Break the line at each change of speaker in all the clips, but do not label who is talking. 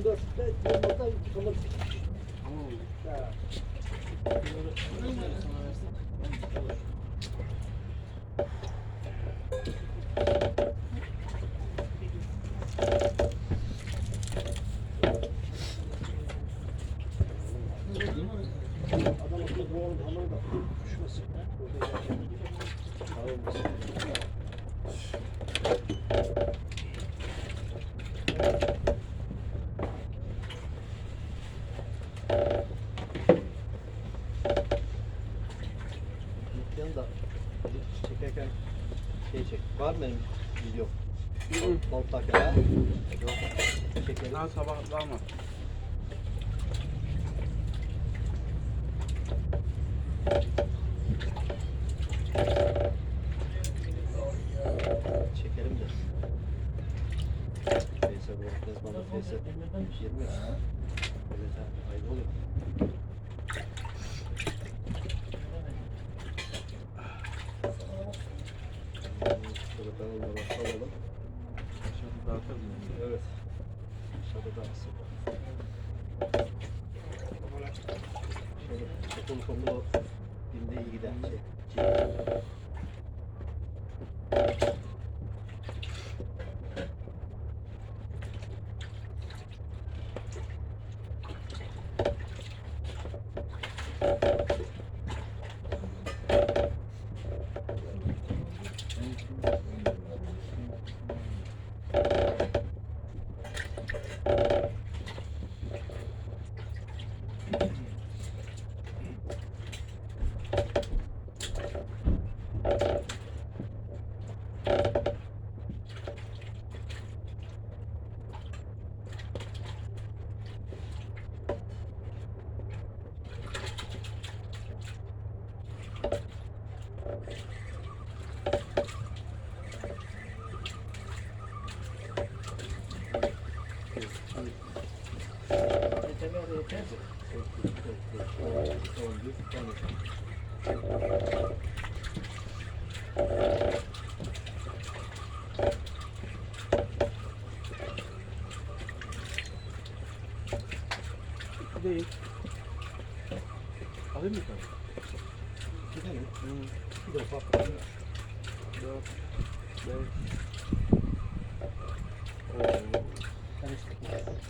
Eğer 14'te yılmada yıkılır.
Tamam.
Ha. Adam akıllı bu oğlum hamuru da düşmesin.
Dükkanı da çekerken şey çek. Var mı benim video? Balık takken ha? Yok.
Daha sabah var mı?
Çekelim de. Neyse bu ne zaman neyse. 20 Evet ha, ayıp oluyor. Şöyle kanalına bakalım.
Şimdi dağıtırım.
Evet. Aşağıda da aslında. Şöyle çokulu komulu dinde iyi giden şey. Ciğer.
İki değil. Alayım mı sen?
Gidelim. Bir de ufak.
Dört. Beş. Oo.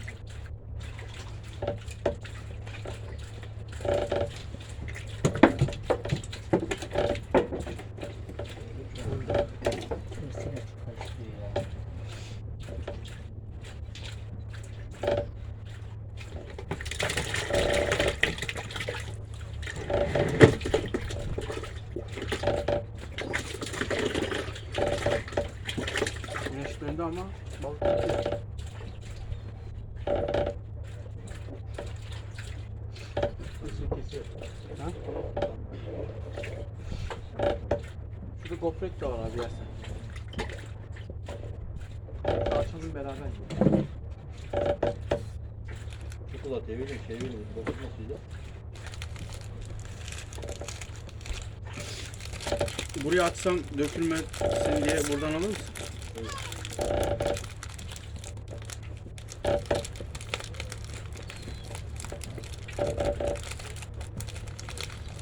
Güneş döndü ama balık gitti.
Kesiyor kesiyor.
Ha? Şurada gofret de var abi yersen. Açalım beraber. yiyelim.
Çikolata devirin şey verin. Bakın nasıl
Buraya atsan dökülmesin diye buradan alır mısın?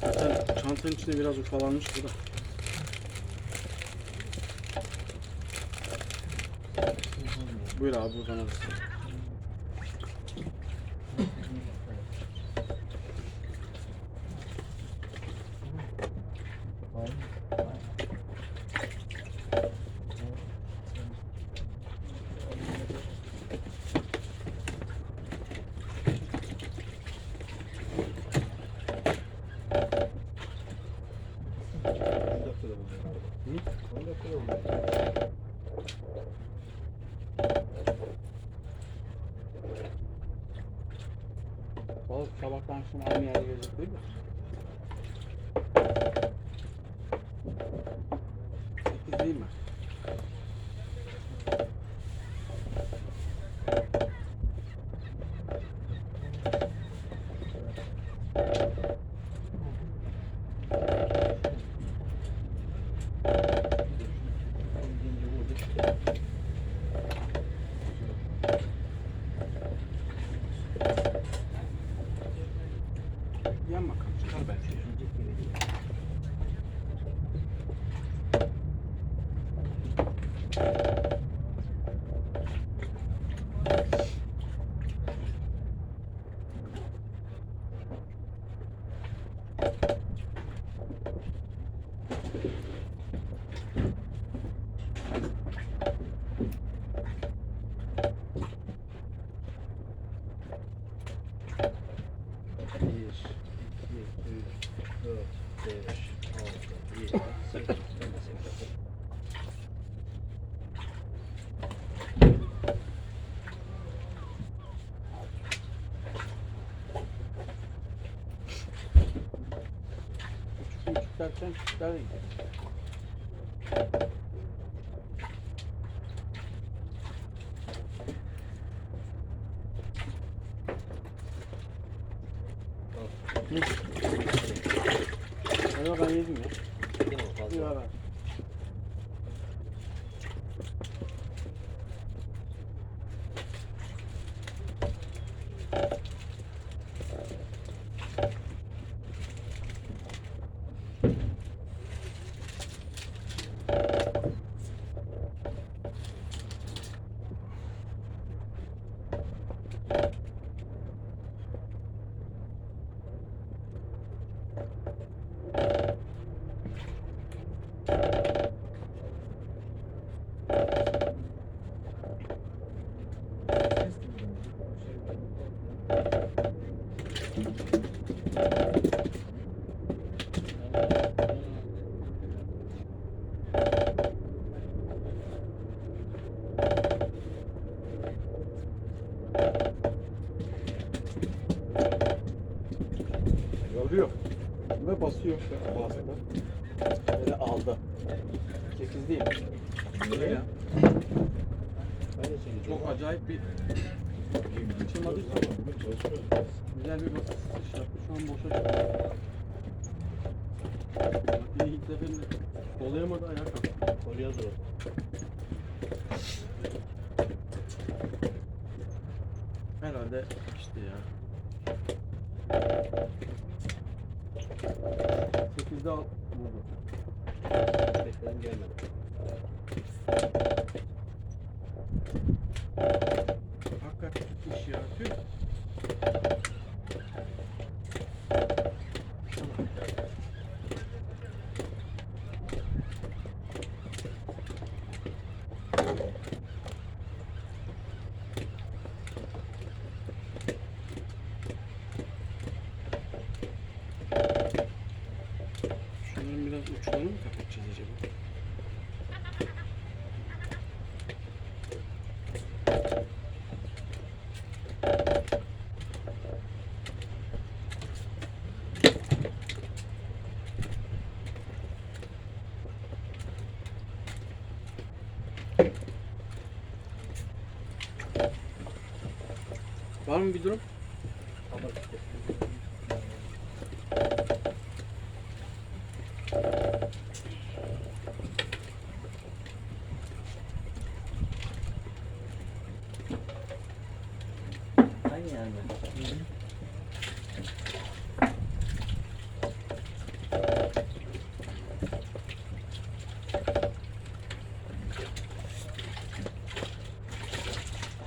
Zaten çantanın içinde biraz ufalanmış bu da. Buyur abi buradan alırsın. Balık sabahtan akşam aynı Dali. Açılmadı. Güzel bir basış yaptı. Şu an boşa çıktı. Yine ilk seferinde dolayamadı ayağa kalktı.
Koruyor zor.
Herhalde işte ya. 8'de al vurdu.
Bekledim gelmedi.
Hakikaten tutmuş ya. Tüh. Şunların biraz uçlarını mı kapatacağız acaba? Var mı bir durum?
Ama gitti. Aynı yani.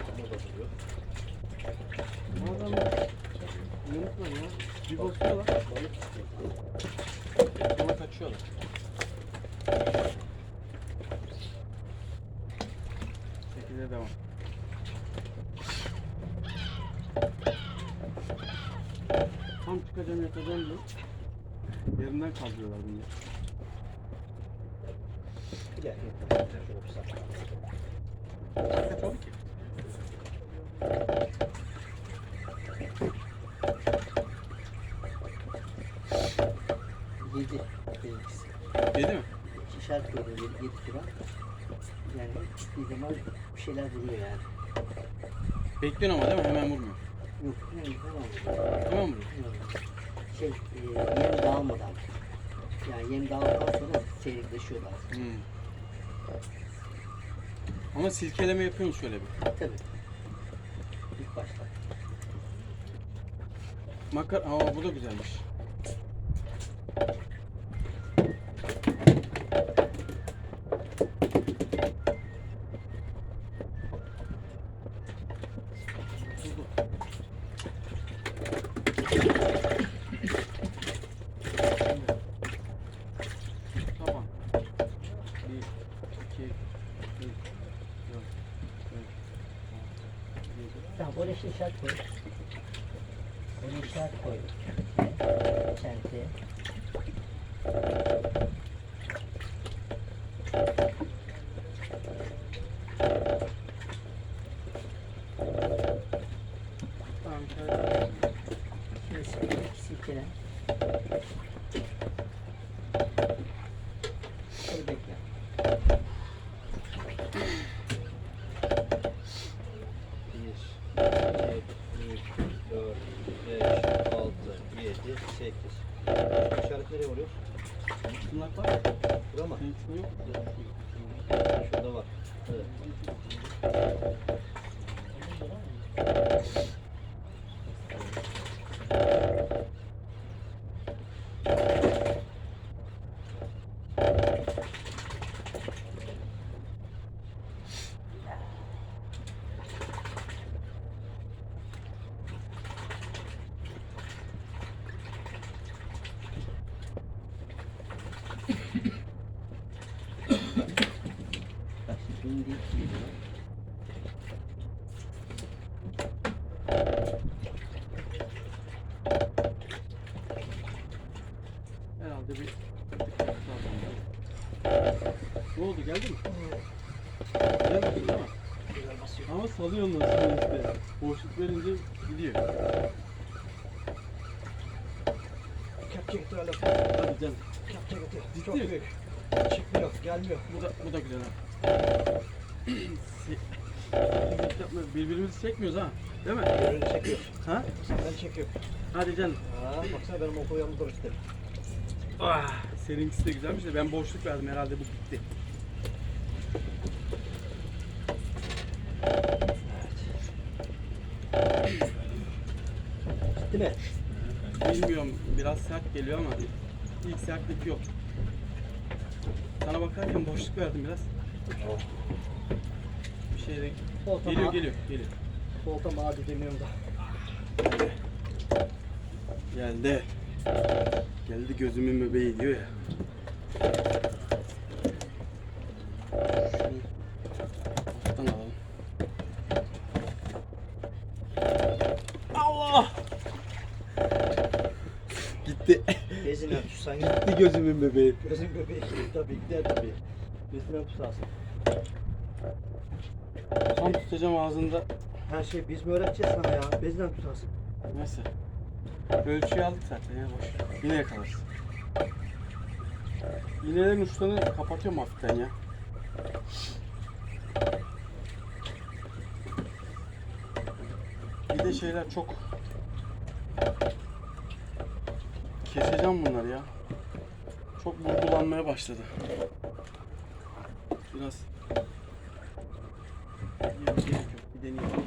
Ama da duruyor.
Adamlar unutma ya. Bir basıyorlar. Sonra kaçıyorlar. Sekize devam. Tam çıkacağım yatacağım diyor. Yerinden kaldırıyorlar bunu.
Gel. Şöyle bir sak.
Kaç oldu ki?
7. Yani çıktığı zaman bir şeyler vuruyor yani.
Bekliyorsun ama değil mi? Hemen vurmuyor.
Yok, hemen vuruyor.
Hemen vuruyor.
Şey, e, yem dağılmadan. Yani yem dağıldıktan sonra seyrekleşiyorlar.
Hmm. Ama silkeleme yapıyorsun şöyle bir.
Tabii. İlk başta.
Makar, aa bu da güzelmiş. 4, 5,
6, 7, 8. İşaret
nereye vuruyor?
Tırnak var.
Bura mı?
Şu yok.
Şurada var. Evet.
Ama salıyor nasıl işte. Boşluk verince gidiyor.
Kepçe getir hala.
Hadi canım.
Kepçe getir.
Ciddi
Çok
mi?
büyük. Çıkmıyor, gelmiyor.
Bu da, bu da güzel ha. Se- yapma- Birbirimizi çekmiyoruz ha. Değil mi?
Ürünü çekiyor.
Ha?
Ben çekiyorum.
Hadi canım.
Ha, baksana benim okul yanımda bitti.
Ah, seninkisi de güzelmiş de ben boşluk verdim herhalde bu. Bitti
mi?
Bilmiyorum biraz sert geliyor ama ilk sertlik yok. Sana bakarken boşluk verdim biraz. Bir şey de
Olta
geliyor geliyor geliyor.
Volta mağdur demiyorum da.
Geldi. Geldi gözümün bebeği diyor ya. Gözümün bebeği.
Gözün bebeği tabii gider tabii. Bezine tutarsın.
Tam tutacağım ağzında.
Her şeyi biz mi öğreteceğiz sana ya? Bezine tutarsın.
Neyse. Ölçüyü aldık zaten ya boş. Yine yakalarız. İğnelerin uçlarını kapatıyorum hafiften ya. Bir de şeyler çok keseceğim bunları ya. Çok vurgulanmaya başladı. Biraz gerek yok. Bir deneyelim.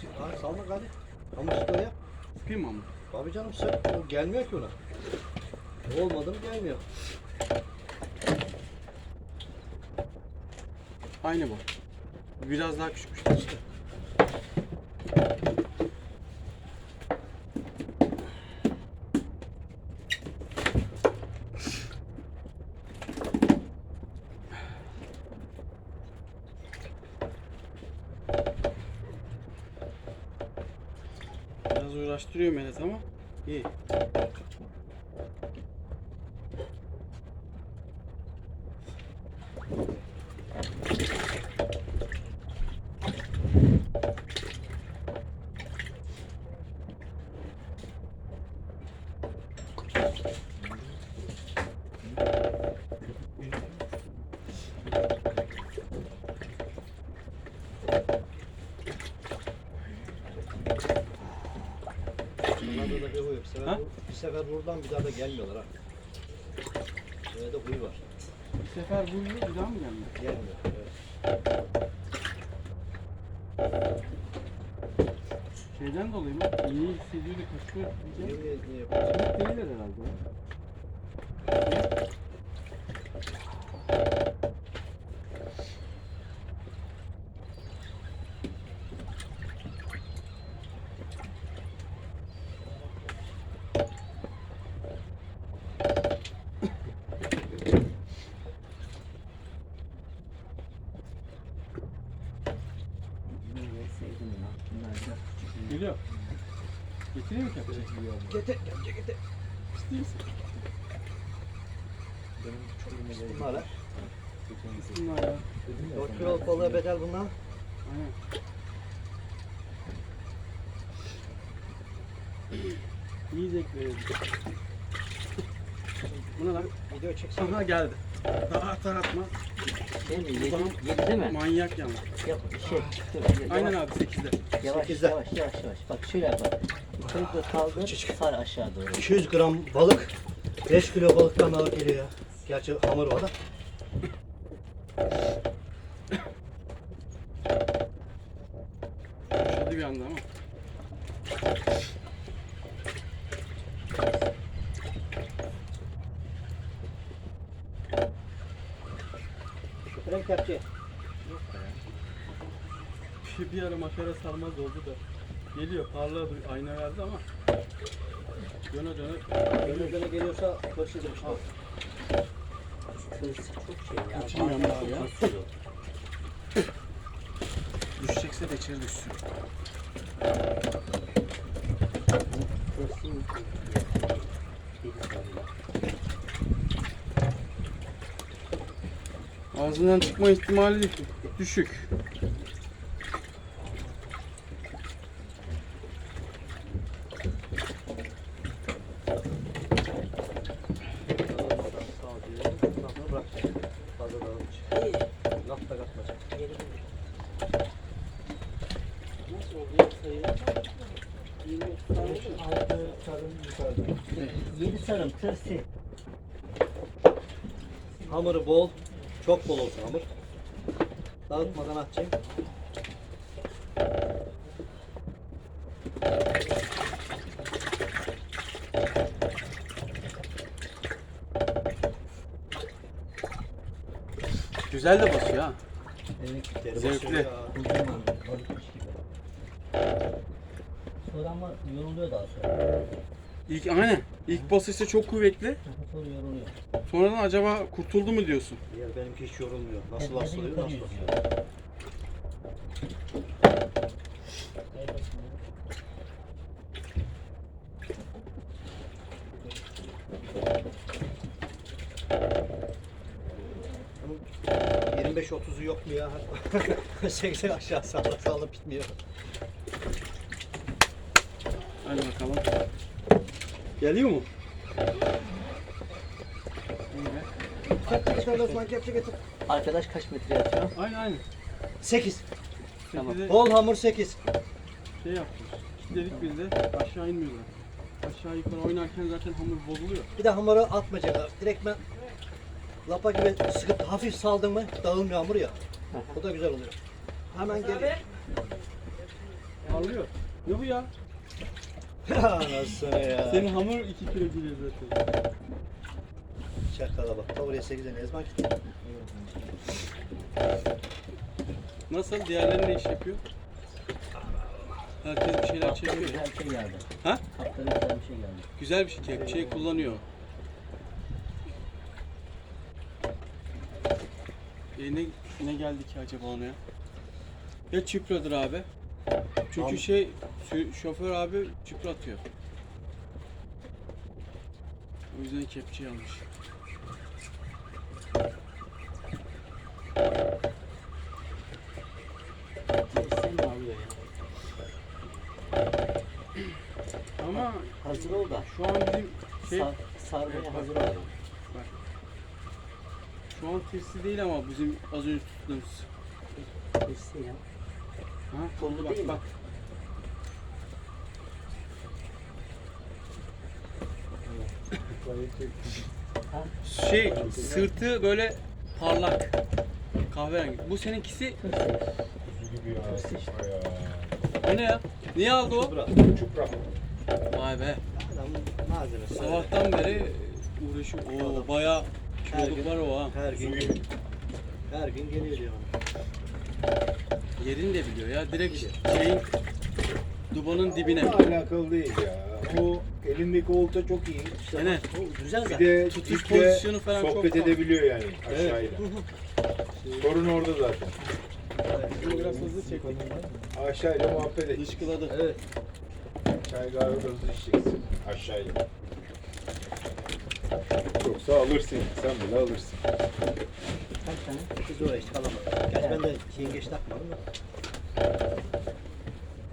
Şimdi hadi salma hadi. İşte yap.
Sıkayım mı ama?
Abi canım sen o gelmiyor ki ona. Olmadı mı gelmiyor.
Aynı bu. Biraz daha küçükmüş işte. Biraz uğraştırıyor Melet ama iyi.
Bunlarda da bir sefer,
Ha?
bir sefer buradan bir daha da gelmiyorlar ha. Böyle de huy var.
Bir sefer vurdu bir daha mı gelmiyor?
Gelmiyor. Evet.
Şeyden dolayı mı? İyi hissediyor da kaçıyor.
Niye, niye yapıyorsun?
Değiller herhalde. ya.
Bunlar biraz küçük.
Geliyor. Getireyim mi kepçeyi?
Getir, getir, getir.
İster misin?
Bunlar
Bunlar ya.
4 kiloluk balığa bedel bunlar.
Aynen. İyi zevk veriyor. Bu ne lan?
Video çeksene.
Aha geldi. Daha atar atma.
Şey mi? Yedi,
Tamam.
yedi değil mi?
Manyak yalnız.
Yap, şey, dur, yavaş,
Aynen abi 8'de.
Yavaş,
Sekizde.
yavaş, yavaş, yavaş. Bak şöyle yap bak. Doğru kaldır, sar aşağı doğru.
200 gram balık 5 kilo balıktan ağır geliyor ya. Gerçi hamur var da.
Şurada bir anda ama.
Fren kepçe.
Makara sarmaz oldu da. Geliyor parlağı bir ayna verdi ama. Döne döne.
Döne döne geliyorsa.
Hırsı çok şey ya.
Kaçırmıyorum abi ya. Düşecekse de içeri düşsün. Ağzından çıkma ihtimali düşük.
Sağ ol diyelim. Lafını bırak. Fazla dağılmış. Laf da katmayacak.
Nasıl oluyor sayı? 20
Altı sarım yukarıda.
Yedi sarım, tırsı.
Hamuru bol. Çok bol olsun hamur. Dağıtmadan atacağım.
Güzel de basıyor ha. Zevkli.
Sonra ama yoruluyor daha sonra.
İlk aynen. İlk basışta çok kuvvetli.
Sonra yoruluyor.
Sonradan acaba kurtuldu mu diyorsun?
Diğer benimki hiç yorulmuyor. Nasıl asılıyor nasıl asılıyor. Bunun 25-30'u yok mu ya? 80 aşağı sağla sağla bitmiyor.
Hadi bakalım. Geliyor mu?
Osman kepçe getir.
Arkadaş kaç metre yatıyor?
Aynen aynen.
8.
Tamam.
Sekize
Bol hamur 8.
şey yaptım. Dedik biz de aşağı inmiyorlar. Aşağı yukarı oynarken zaten hamur bozuluyor.
Bir de hamuru atmayacaklar. Direkt ben lapa gibi sıkıp hafif saldın mı dağılmıyor hamur ya. O da güzel oluyor. Hemen geliyor.
Parlıyor. Ne bu ya?
Nasıl ya?
Senin hamur 2 kilo geliyor zaten.
Çakala bak. Ta buraya 8'e ne zaman gitti?
Nasıl? Diğerleri ne iş yapıyor? Herkes bir şeyler
Kaptana
çekiyor.
güzel bir şey geldi.
Ha?
Kaptana güzel bir şey geldi.
Güzel bir şey. Bir şey kullanıyor. E ne, ne geldi ki acaba ona ya? Ya çipradır abi. Çünkü
Tamam.
şey şoför abi çipra atıyor. O yüzden kepçe yanlış.
Sen mi alıyor ya?
Ama
Hazır ol da.
şu an bizim şey
Sar, sarmaya hazır ol.
şu an tirsi değil ama bizim az önce tuttuğumuz.
Birisi ya.
Ha?
Kollu
bak,
değil mi?
bak. Şey sırtı böyle parlak. Kahverengi. Bu seninkisi
Tırsı. Tırsı işte.
o ne ya? Niye aldı o?
Çupra.
Vay be.
Malzemesi.
Sabahtan beri uğraşıyor. Oo bayağı kiloluk var o ha.
Her gün Her gün geliyor diyor bana.
Yerini de biliyor ya. Direkt şeyin dubanın dibine.
alakalı değil ya. O elindeki olta çok iyi.
O güzel
Bir
zaten.
de
Tutuş
iple
pozisyonu falan çok
sohbet edebiliyor yani aşağıyla. Sorun orada zaten.
Biraz hızlı çektik.
Aşağıyla muhabbet et.
Dışkıladı.
Evet.
Çay kahve hızlı içeceksin. Aşağıyla. Yoksa alırsın. Sen bile alırsın.
Kaç tane?
Biz oraya hiç kalamadık. Gerçi ben de yengeç takmadım da.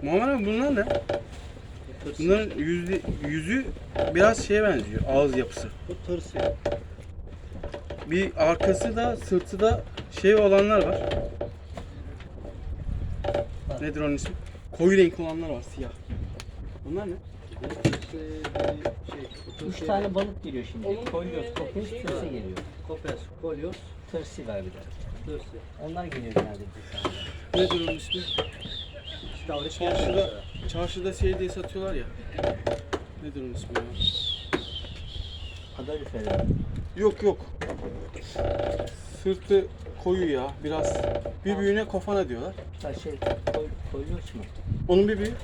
Muhammed abi bunlar ne?
Tırsı.
Bunların yüzü, yüzü biraz şeye benziyor. Ağız yapısı.
Bu tırsı.
Bir arkası da sırtı da şey olanlar var. Nedir onun ismi? Koyu renk olanlar var siyah. Bunlar ne?
Tırsı bir şey. bu
Üç tane balık geliyor şimdi. Kolyoz, kopuz, tırsı geliyor.
Kopes, kolyoz,
Tırsı var bir de.
tırsı.
Onlar geliyor genelde bir tane.
Nedir onun ismi?
İstavrit
Çarşıda, çarşıda şey diye satıyorlar ya. Nedir onun ismi ya?
Kadariferler.
Yok yok. Sırtı koyu ya. Biraz bir büyüğüne kofana diyorlar.
Ha şey, koy, kolyoz mu?
Onun bir büyüğü.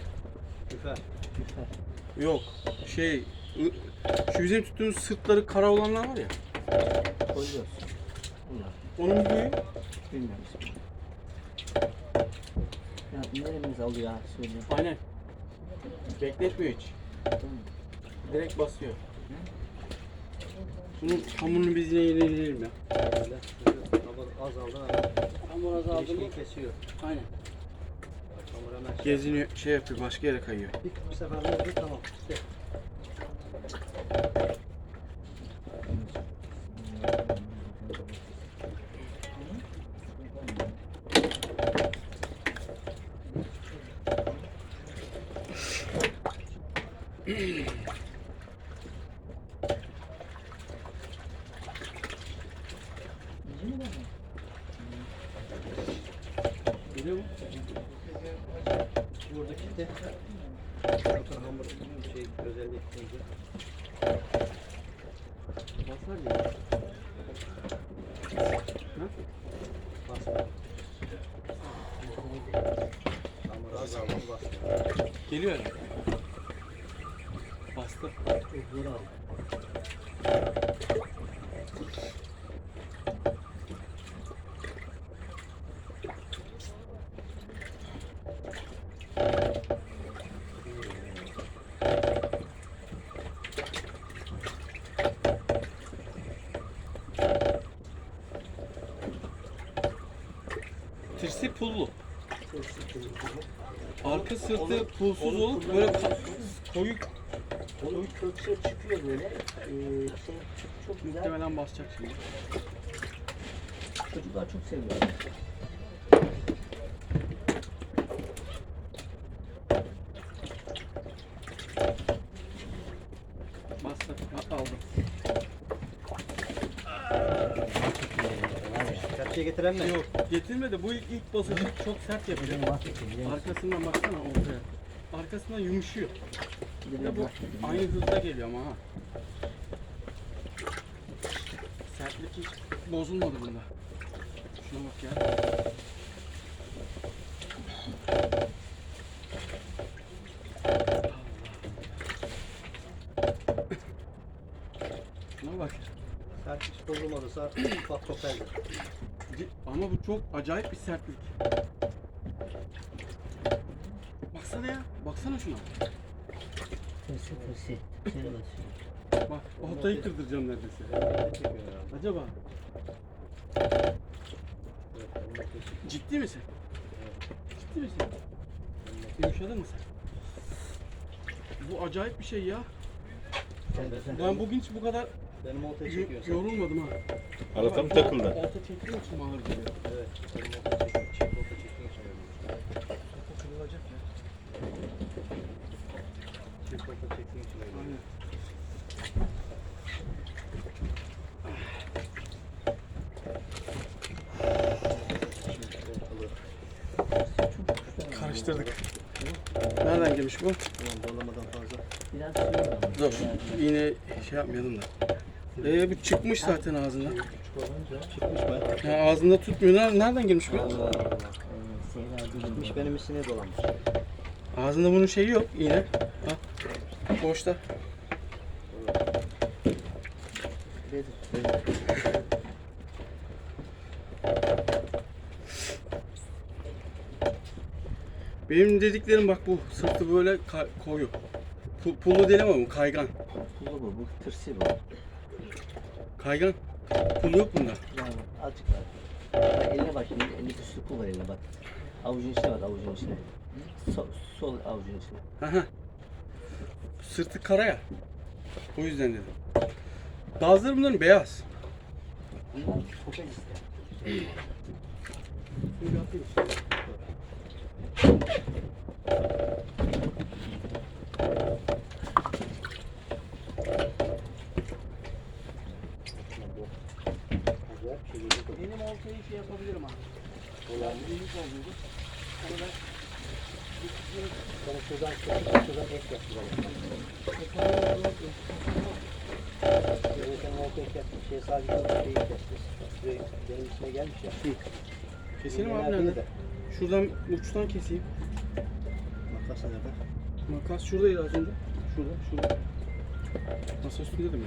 Lüfer.
Lüfer.
Yok. Şey ı- şu bizim tuttuğumuz sırtları kara olanlar var ya.
Bunlar.
Onun bir büyüğü.
Bilmiyorum ismini. Ya neremiz alıyor ha.
Aynen. Bekletmiyor hiç. Direkt basıyor. Bunun hamurunu biz yine yenileyelim ya.
Böyle, azaldı ama
Hamur azaldı mı?
kesiyor.
Aynen.
Hamur hemen şey.
Geziniyor, şey yapıyor, başka yere kayıyor.
Bir, bir sefer oldu tamam. Bitti. Buradaki de hamur şey özelliği koydu.
Basar
az hamur bastı.
Geliyor herhalde. Bastı.
Zor al.
Tırsı pullu. Arka sırtı pulsuz olup böyle ka- koyu
Onun kökse çıkıyor böyle. Ee, şey çok, çok güzel.
muhtemelen basacak şimdi.
Çocuklar çok seviyor.
Bastı. Ha, aldım.
Kepçeye getiren mi?
Yok getirmedi. Bu ilk, ilk basışı çok sert
musun?
Arkasından baksana ortaya. Arkasından yumuşuyor.
De
Ya bu aynı hızda geliyor ama ha. Sertlik hiç bozulmadı bunda. Şuna bak ya. Şuna bak.
Sert hiç bozulmadı. Sert ufak kopeldi.
Ama bu çok acayip bir sertlik. Baksana ya. Baksana şuna.
Tırsı tırsı. Şöyle basıyor.
Bak oltayı kırdıracağım neredeyse. Acaba ciddi misin? Ciddi misin? Yumuşadın mı sen? Bu acayip bir şey ya. Ben bugün hiç bu kadar
Benim oltayı
yo-
çekiyorsun.
yorulmadım ha.
Arata mı takıldı?
Olta çektiğim için ağır geliyor.
Evet. Benim oltayı çekiyor. Çek olta çekiyorsun.
Kırılacak ya.
Çek olta çekiyorsun.
Aynen. Karıştırdık. Nereden girmiş bu?
Tamam zorlamadan fazla.
Biraz.
Dur. Yine şey yapmayalım da. Ee bu çıkmış zaten ağzından.
Çıkmış ben.
Ya ağzında tutmuyor. Ner- Nereden girmiş bu?
Allah Allah. Çıkmış benim üstüne dolanmış.
Ağzında bunun şeyi yok iğne. Ha. Boşta. Benim dediklerim bak bu. Sırtı böyle koyu. Pu- pullu değil ama bu kaygan.
Pulu bu, bu tırsı bu.
Kaygan. Pul yok bunda.
Yani azıcık var. Bak eline bak şimdi, elinde bir sürü pul var eline bak. Avucun içine bak, avucun içine. Sol, sol avucun içine.
Aha. Sırtı kara ya. O yüzden dedim. Bazıları bunların beyaz.
Bunlar kopel ister.
Şöyle yapayım.
Acayip bir şey geliyor.
Benim oltayı şey yapabilirim abi. Onu
şuradan, şuradan, şuradan ek yap. Şuraya senin orta ek yap. Şey sadece bir şeyi keseceğiz. Şuraya benim içine gelmiş ya.
Keselim abi nerede?
de.
Şuradan uçtan keseyim.
Makas nerede?
Makas şuradaydı az önce. Şurada, şurada. Masa üstünde de mi?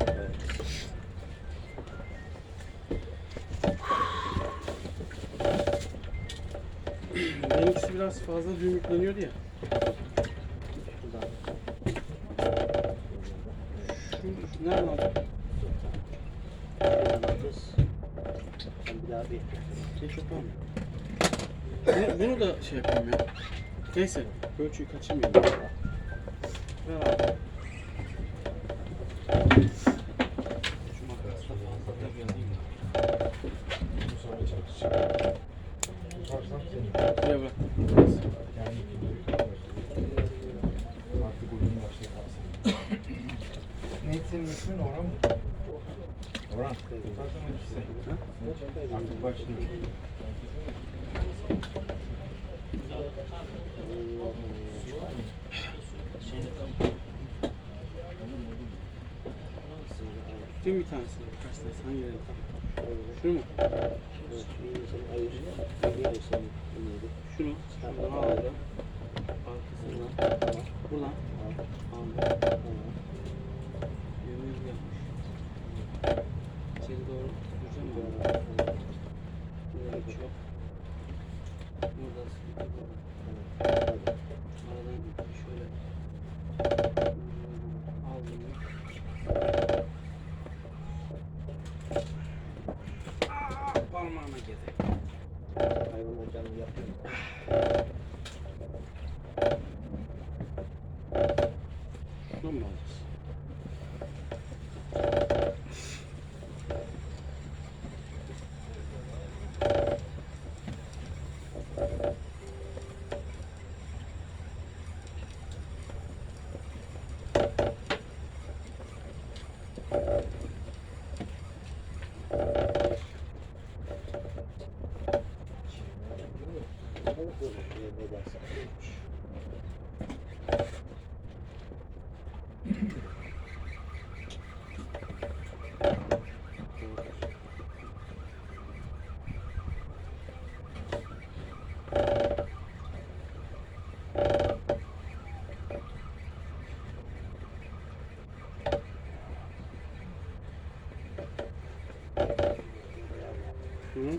Evet.
Biraz fazla düğüm yükleniyordu ya.
Şuradan.
Şu, nereden aldın?
Şuradan alacağız. Ben bir daha bir
Şey mı? Bunu, bunu da şey yapayım ya. Neyse, ölçüyü kaçırmayayım. Ver abi. Tutayım bir tanesini. Kaç tanesi? Hangilerini? Şunu mu? Şunu. Şuradan aldım. Arkasından. Buradan. Aldım. Yüzünü yapmış. İçeri doğru tutacağım ben. Buraya geçiyor. Burada sıkıntı burada. Aradan şöyle aldım. Aa, parmağıma girdi.
Hayvan ocağını yapıyorum.
Şunu mu alacağız?
Ne